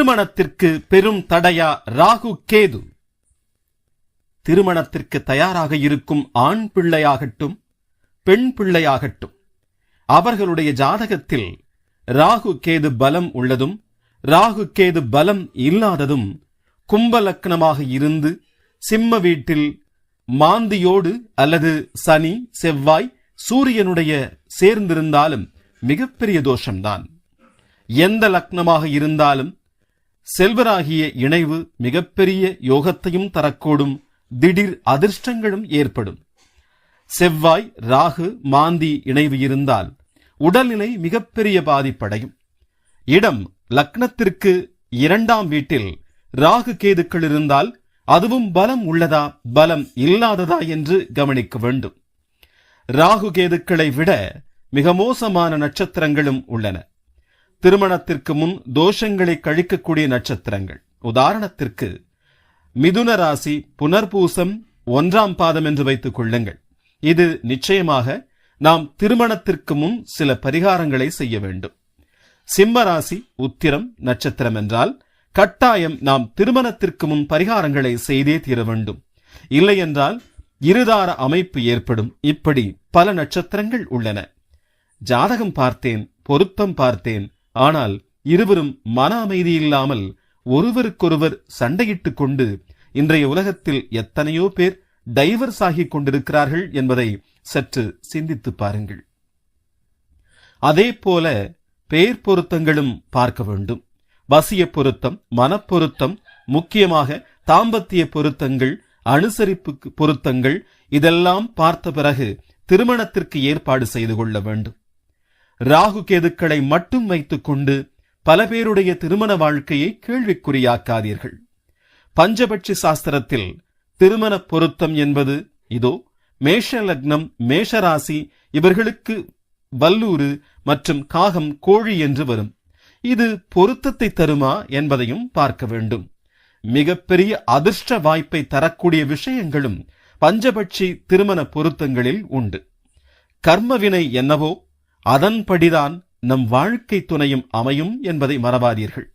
திருமணத்திற்கு பெரும் தடையா ராகு கேது? திருமணத்திற்கு தயாராக இருக்கும் ஆண் பிள்ளையாகட்டும் பெண் பிள்ளையாகட்டும் அவர்களுடைய ஜாதகத்தில் ராகு கேது பலம் உள்ளதும் ராகு கேது பலம் இல்லாததும் கும்பலக்னமாக இருந்து சிம்ம வீட்டில் மாந்தியோடு அல்லது சனி செவ்வாய் சூரியனுடைய சேர்ந்திருந்தாலும் மிகப்பெரிய தோஷம்தான். எந்த லக்னமாக இருந்தாலும் செல்வராகிய இணைவு மிகப்பெரிய யோகத்தையும் தரக்கூடும். திடீர் அதிர்ஷ்டங்களும் ஏற்படும். செவ்வாய் ராகு மாந்தி இணைவு இருந்தால் உடல்நிலை மிகப்பெரிய பாதிப்படையும். இடம் லக்னத்திற்கு இரண்டாம் வீட்டில் ராகு கேதுக்கள் இருந்தால் அதுவும் பலம் உள்ளதா பலம் இல்லாததா என்று கவனிக்க வேண்டும். ராகு கேதுக்களை விட மிக மோசமான நட்சத்திரங்களும் உள்ளன. திருமணத்திற்கு முன் தோஷங்களை கழிக்கக்கூடிய நட்சத்திரங்கள். உதாரணத்திற்கு மிதுன ராசி புனர்பூசம் ஒன்றாம் பாதம் என்று வைத்துக் கொள்ளுங்கள். இது நிச்சயமாக நாம் திருமணத்திற்கு முன் சில பரிகாரங்களை செய்ய வேண்டும். சிம்ம ராசி உத்திரம் நட்சத்திரம் என்றால் கட்டாயம் நாம் திருமணத்திற்கு முன் பரிகாரங்களை செய்தே தீர வேண்டும். இல்லையென்றால் இருதார அமைப்பு ஏற்படும். இப்படி பல நட்சத்திரங்கள் உள்ளன. ஜாதகம் பார்த்தேன் பொருத்தம் பார்த்தேன் ஆனால் இருவரும் மன அமைதி இல்லாமல் ஒருவருக்கொருவர் சண்டையிட்டுக் கொண்டு இன்றைய உலகத்தில் எத்தனையோ பேர் டைவர்ஸ் ஆகிக் கொண்டிருக்கிறார்கள் என்பதை சற்று சிந்தித்து பாருங்கள். அதே போல பெயர் பொருத்தங்களும் பார்க்க வேண்டும். வசிய பொருத்தம் மனப்பொருத்தம் முக்கியமாக தாம்பத்திய பொருத்தங்கள் அனுசரிப்பு பொருத்தங்கள் இதெல்லாம் பார்த்த பிறகு திருமணத்திற்கு ஏற்பாடு செய்து கொள்ள வேண்டும். ராகு கேதுக்களை மட்டும் வைத்துக் கொண்டு பல பேருடைய திருமண வாழ்க்கையை கேள்விக்குறியாக்காதீர்கள். பஞ்சபட்சி சாஸ்திரத்தில் திருமண பொருத்தம் என்பது இதோ மேஷ லக்னம் மேஷராசி இவர்களுக்கு வல்லூறு மற்றும் காகம் கோழி என்று வரும். இது பொருத்தத்தை தருமா என்பதையும் பார்க்க வேண்டும். மிகப்பெரிய அதிர்ஷ்ட வாய்ப்பை தரக்கூடிய விஷயங்களும் பஞ்சபட்சி திருமண பொருத்தங்களில் உண்டு. கர்மவினை என்னவோ அதன்படிதான் நம் வாழ்க்கை துணையும் அமையும் என்பதை மறவாதீர்கள்.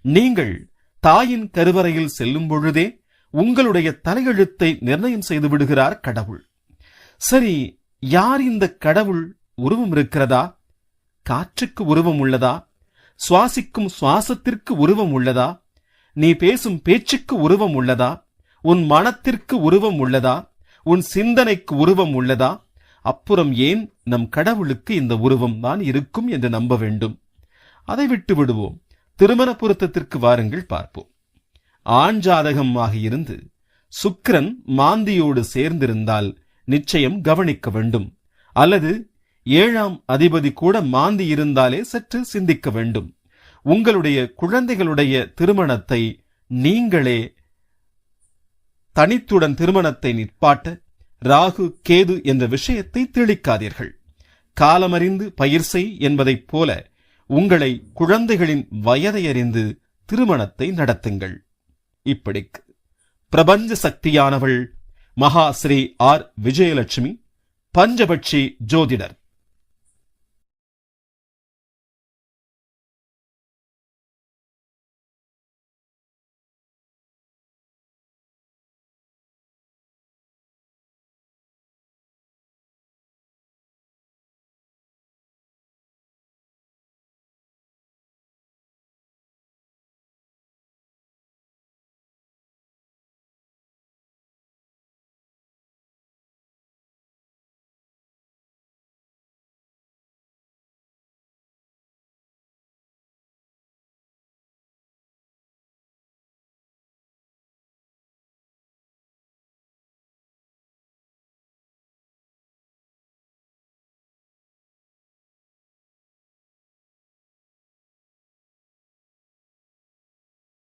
நீங்கள் தாயின் கருவறையில் செல்லும் பொழுதே உங்களுடைய தலையெழுத்தை நிர்ணயம் செய்து விடுகிறார் கடவுள். சரி யார் இந்த கடவுள்? உருவம் இருக்கிறதா? காற்றுக்கு உருவம் உள்ளதா? சுவாசிக்கும் சுவாசத்திற்கு உருவம் உள்ளதா? நீ பேசும் பேச்சுக்கு உருவம் உள்ளதா? உன் மனத்திற்கு உருவம் உள்ளதா? உன் சிந்தனைக்கு உருவம் உள்ளதா? அப்புறம் ஏன் நம் கடவுளுக்கு இந்த உருவம் தான் இருக்கும் என்று நம்ப வேண்டும்? அதை விட்டு விடுவோம். திருமண பொருத்தத்திற்கு வாருங்கள் பார்ப்போம். ஆண் ஜாதகமாக இருந்து சுக்கிரன் மாந்தியோடு சேர்ந்திருந்தால் நிச்சயம் கவனிக்க வேண்டும். அல்லது ஏழாம் அதிபதி கூட மாந்தி இருந்தாலே சற்று சிந்திக்க வேண்டும். உங்களுடைய குழந்தைகளுடைய திருமணத்தை நீங்களே தனித்துடன் திருமணத்தை நிற்பாட்ட ராகு கேது என்ற விஷயத்தை தெளிக்காதீர்கள். காலமறிந்து பயிர் செய் என்பதைப் போல உங்களை குழந்தைகளின் வயதை அறிந்து திருமணத்தை நடத்துங்கள். இப்படிக்கு பிரபஞ்ச சக்தியானவள் மகா ஸ்ரீ ஆர் விஜயலட்சுமி பஞ்சபட்சி ஜோதிடர்.